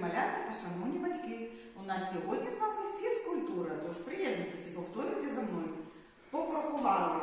малята та шановні батьки. У нас сьогодні з вами фізкультура, тож приєднуйтесь і повторюйте за мною. Покрокували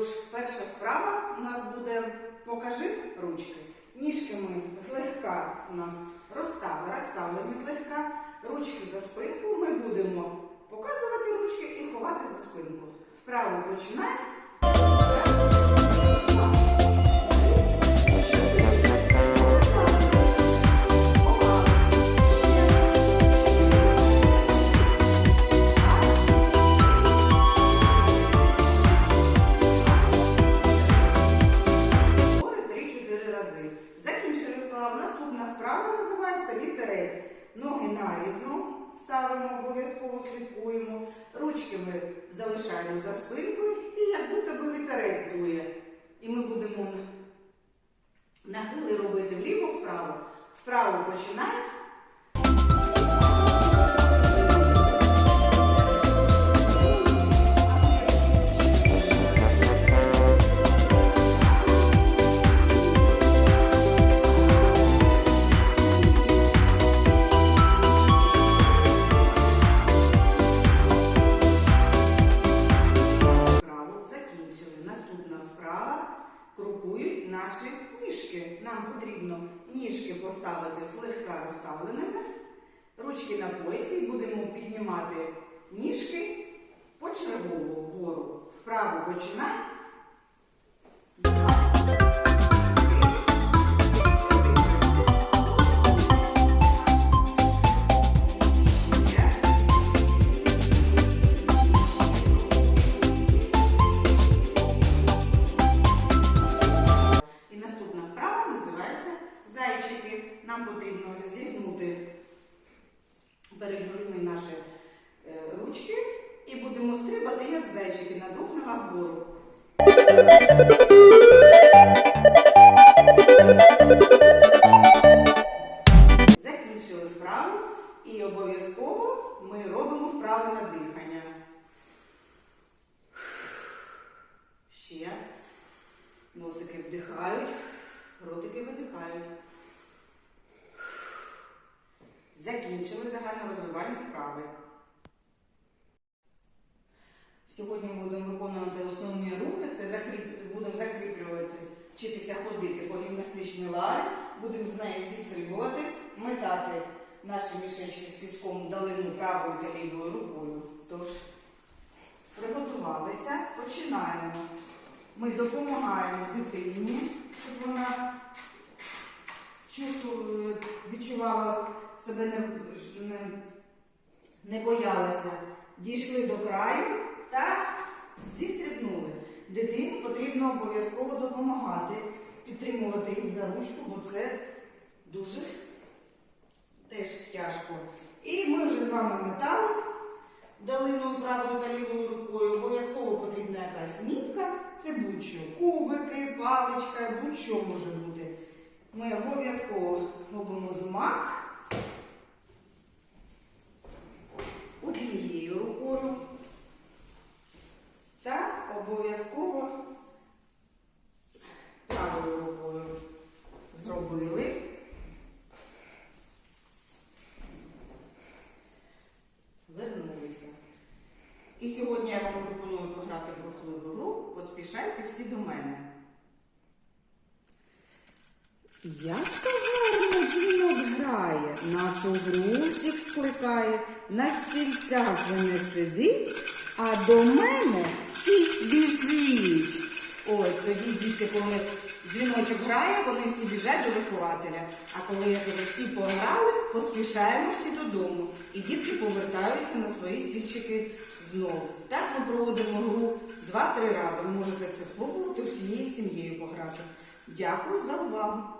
Тож, перша вправа у нас буде покажи ручки. Ніжки ми злегка у нас розставлені, розставлені злегка. Ручки за спинку. Ми будемо показувати ручки і ховати за спинку. Вправу починаємо. Нарізно ставимо, обов'язково слідкуємо. Ручки ми залишаємо за спинкою і як будто би вітерець дує. І ми будемо нахили робити вліво-вправо. Вправо починаємо. Наші ніжки. Нам потрібно ніжки поставити слегка розставленими, ручки на поясі будемо піднімати ніжки по чергову вгору. Вправо починаємо. Зайчики, на двох ногах вгору. Закінчили вправу і обов'язково ми робимо вправи на дихання. Ще. Носики вдихають, ротики видихають. Закінчили загальнорозвивальні вправи. Сьогодні ми будемо виконувати основні рухи. Це закріп... будемо закріплювати, вчитися ходити по гімнастичній лаві, будемо з неї зістрибувати, метати наші мішечки з піском в долину правою та лівою рукою. Тож, приготувалися, починаємо. Ми допомагаємо дитині, щоб вона відчувала себе не, не, не боялася. Дійшли до краю та зістрибнули. Дитині потрібно обов'язково допомагати, підтримувати їх за ручку, бо це дуже теж тяжко. І ми вже з вами метали долиною правою та лівою рукою. Обов'язково потрібна якась нітка. Це будь-що. Кубики, паличка, будь-що може бути. Ми обов'язково робимо змах обов'язково правою рукою зробили. Вернулися. І сьогодні я вам пропоную пограти в рухливу гру. Поспішайте всі до мене. Як то гарно дзвінок грає, нашу гру скликає, на стільцях не сидить, а до мене всі біжить. Ось тоді діти, коли дзвіночок грає, вони всі біжать до вихователя. А коли всі пограли, поспішаємо всі додому. І дітки повертаються на свої стільчики знову. Так ми проводимо гру два-три рази. Ви можете це спробувати всією сім'єю пограти. Дякую за увагу.